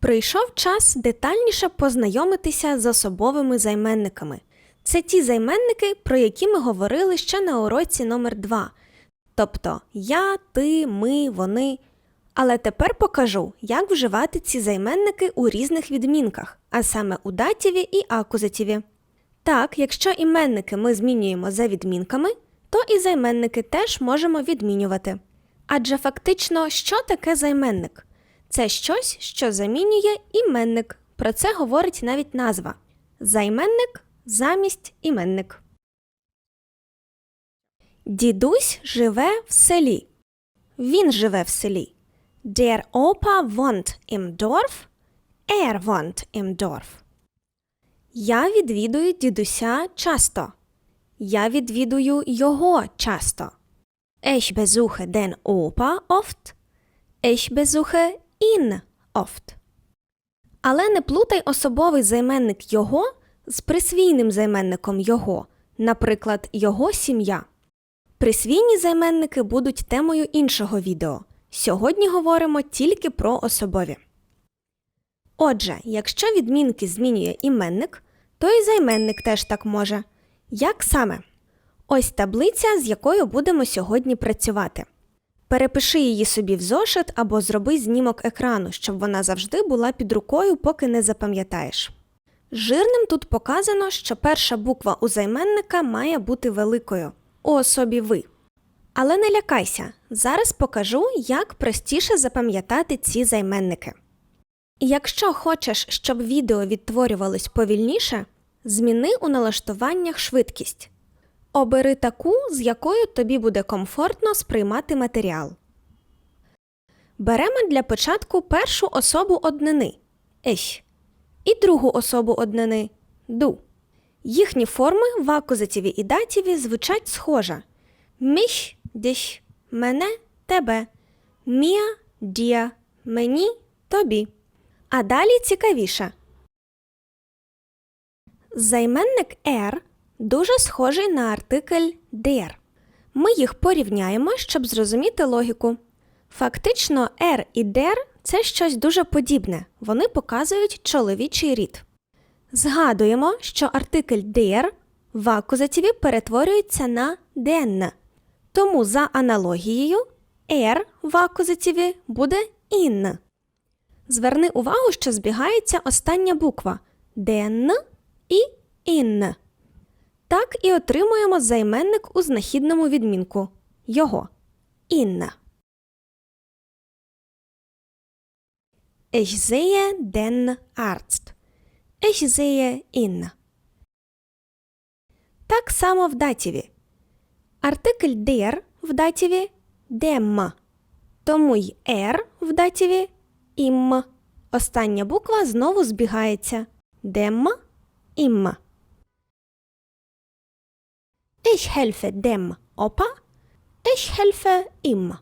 Прийшов час детальніше познайомитися з особовими займенниками. Це ті займенники, про які ми говорили ще на уроці номер 2 Тобто я, ти, ми, вони. Але тепер покажу, як вживати ці займенники у різних відмінках, а саме у датіві і акузативі. Так, якщо іменники ми змінюємо за відмінками, то і займенники теж можемо відмінювати. Адже фактично, що таке займенник? Це щось, що замінює іменник. Про це говорить навіть назва. Займенник замість іменник. Дідусь живе в селі. Він живе в селі. Der Opa wohnt im Dorf. Er wohnt im Dorf. Я відвідую дідуся часто. Я відвідую його часто. Ich besuche den Opa oft. Ich besuche ihn oft. Але не плутай особовий займенник його з присвійним займенником його, наприклад, його сім'я. Присвійні займенники будуть темою іншого відео. Сьогодні говоримо тільки про особові. Отже, якщо відмінки змінює іменник, то і займенник теж так може. Як саме? Ось таблиця, з якою будемо сьогодні працювати. Перепиши її собі в зошит або зроби знімок екрану, щоб вона завжди була під рукою, поки не запам'ятаєш. Жирним тут показано, що перша буква у займенника має бути великою у особі ви. Але не лякайся, зараз покажу, як простіше запам'ятати ці займенники. Якщо хочеш, щоб відео відтворювалось повільніше, зміни у налаштуваннях швидкість. Обери таку, з якою тобі буде комфортно сприймати матеріал. Беремо для початку першу особу однини ещ і другу особу однини ду. Їхні форми в акузативі і датіві звучать схоже міш, диш, мене, тебе, мія, дія, мені, тобі. А далі цікавіше. Займенник «er» дуже схожий на артикль «der». Ми їх порівняємо, щоб зрозуміти логіку. Фактично, «er» і «der» – це щось дуже подібне. Вони показують чоловічий рід. Згадуємо, що артикль «der» в акузативі перетворюється на «den». Тому за аналогією «er» в акузативі буде «in». Зверни увагу, що збігається остання буква «den» і «in». Так і отримуємо займенник у знахідному відмінку його «in». Ich sehe den Arzt. Ihn. Так само в датіві. Артикль der в датіві dem. Тому й er в датіві im. Остання буква знову збігається. Dem im. Ich helfe dem Opa. Ich helfe ihm.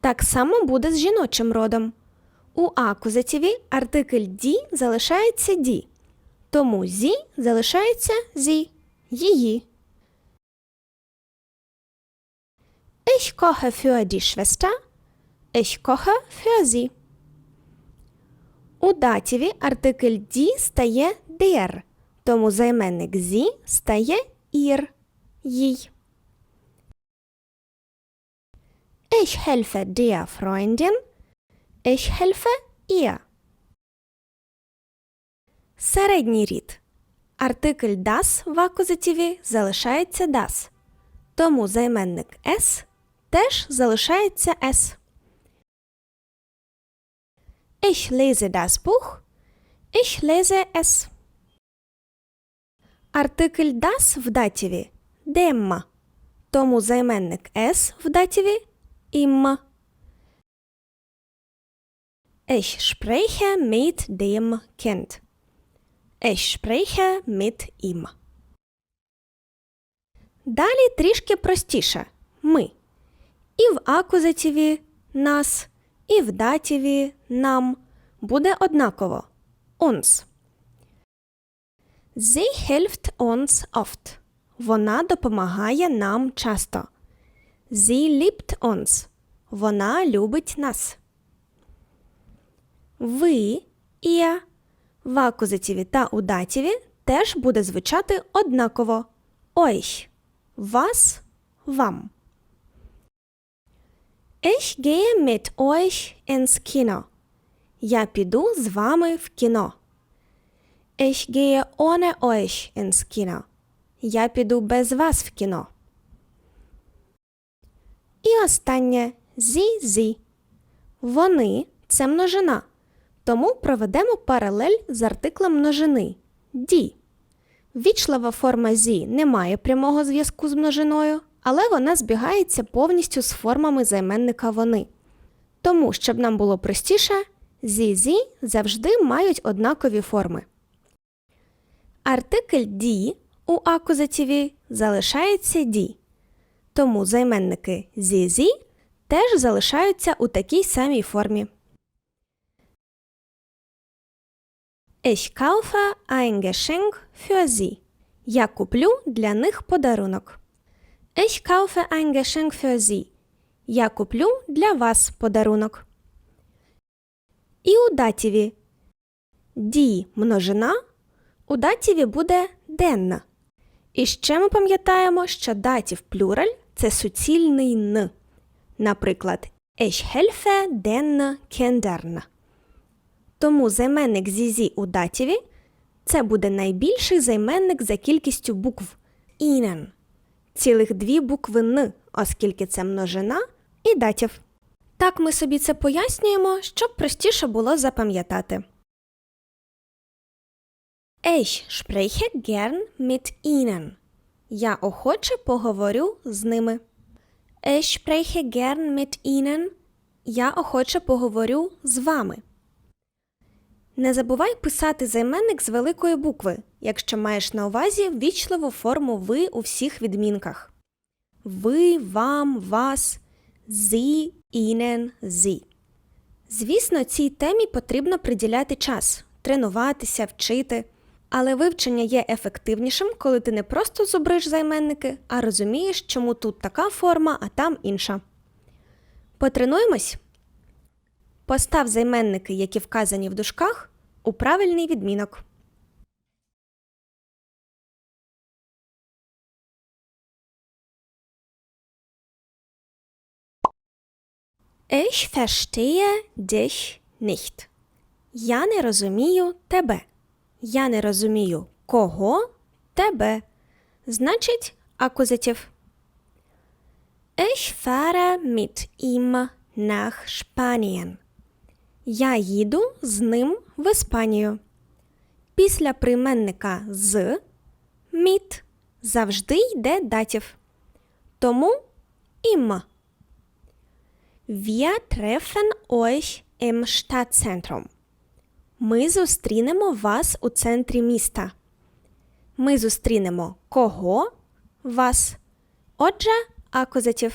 Так само буде з жіночим родом. У акузативі артикль ді залишається ді. Тому зі залишається зі. Її. Ich koche für die Schwester. Ich koche für sie. У датіві артикль ді стає der, тому займенник зі стає ір. Їй. Ich helfe der Freundin. Ich helfe ihr. Середній рід. Артикль das в акузативі залишається das. Тому займенник s теж залишається s. Ich lese das Buch. Ich lese es. Артикль das в датіві dem. Тому займенник s в датіві im. Ich spreche mit dem Kind. Ich spreche mit ihm. Далі трішки простіше. Ми. І в акузативі нас, і в датіві нам буде однаково. Uns. Sie hilft uns oft. Вона допомагає нам часто. Sie liebt uns. Вона любить нас. ви, ihr. В акузативі та у датіві теж буде звучати однаково. Euch. Вас, вам. Ich gehe mit euch ins Kino. Я піду з вами в кіно. Ich gehe ohne euch ins Kino. Я піду без вас в кіно. І останнє зі зі. Вони це множина. Тому проведемо паралель з артиклем множини ді. Вічлива форма зі не має прямого зв'язку з множиною, але вона збігається повністю з формами займенника вони. Тому, щоб нам було простіше, зі-зі завжди мають однакові форми. Артикль ді у акузативі залишається ді. Тому займенники зі-зі теж залишаються у такій самій формі. Ich kaufe ein Geschenk für sie. Я куплю для них подарунок. Ich kaufe ein Geschenk für sie. Я куплю для вас подарунок. І у датіві ді множина у датіві буде денна. І ще ми пам'ятаємо, що датів плюраль це суцільний н. Наприклад, Ich den Kindern. Тому займенник зізі у датіві це буде найбільший займенник за кількістю букв Ihnen. Цілих дві букви Н, оскільки це множина і датів. Так ми собі це пояснюємо, щоб простіше було запам'ятати. Ich spreche gern mit ihnen. Я охоче поговорю з ними. Ich spreche gern mit ihnen. Я охоче поговорю з вами. Не забувай писати займенник з великої букви, якщо маєш на увазі ввічливу форму ви у всіх відмінках. Ви, вам, вас, зі, інен, зі. Звісно, цій темі потрібно приділяти час, тренуватися, вчити. Але вивчення є ефективнішим, коли ти не просто зубриш займенники, а розумієш, чому тут така форма, а там інша. Потренуємось? Постав займенники, які вказані в дужках, у правильний відмінок. Ich verstehe dich nicht. Я не розумію тебе. Я не розумію кого тебе. Значить, акузатив. Ich fahre mit ihm nach Spanien. Я їду з ним в Іспанію. Після прийменника з mit завжди йде датів. Тому ім. Wir treffen euch im Stadtzentrum. Ми зустрінемо вас у центрі міста. Ми зустрінемо кого? Вас. Отже, акузатив.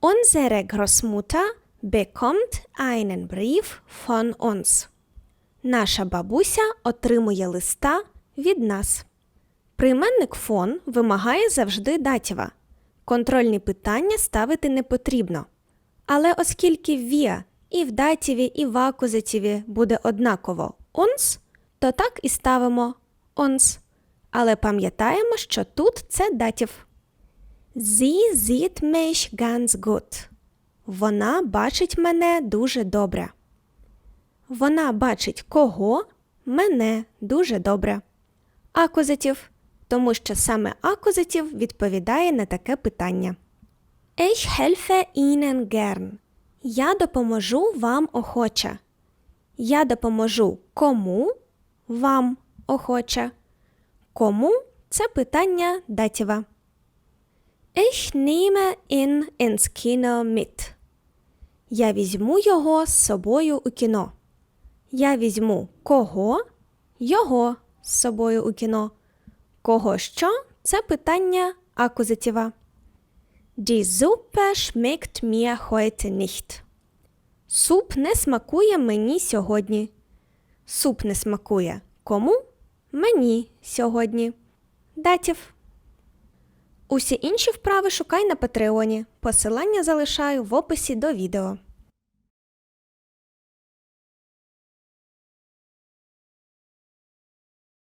Unsere Großmutter bekommt einen Brief von uns. Наша бабуся отримує листа від нас. Прийменник фон вимагає завжди датіва. Контрольні питання ставити не потрібно. Але оскільки віа і в датіві, і в акузативі буде однаково uns, то так і ставимо uns. Але пам'ятаємо, що тут це датів. Sie sieht mich ganz gut. Вона бачить мене дуже добре. Вона бачить кого? Мене дуже добре. Акузатив, тому що саме акузатив відповідає на таке питання. Ich helfe Ihnen gern. Я допоможу вам охоче. Я допоможу кому? Вам охоче. Кому це питання датіва. Ich nehme ihn ins Kino mit. Я візьму його з собою у кіно. Я візьму кого? Його з собою у кіно. Кого що? Це питання акузатива. Die Suppe schmeckt mir heute nicht. Суп не смакує мені сьогодні. Суп не смакує кому? Мені сьогодні. Датів. Усі інші вправи шукай на Патреоні. Посилання залишаю в описі до відео.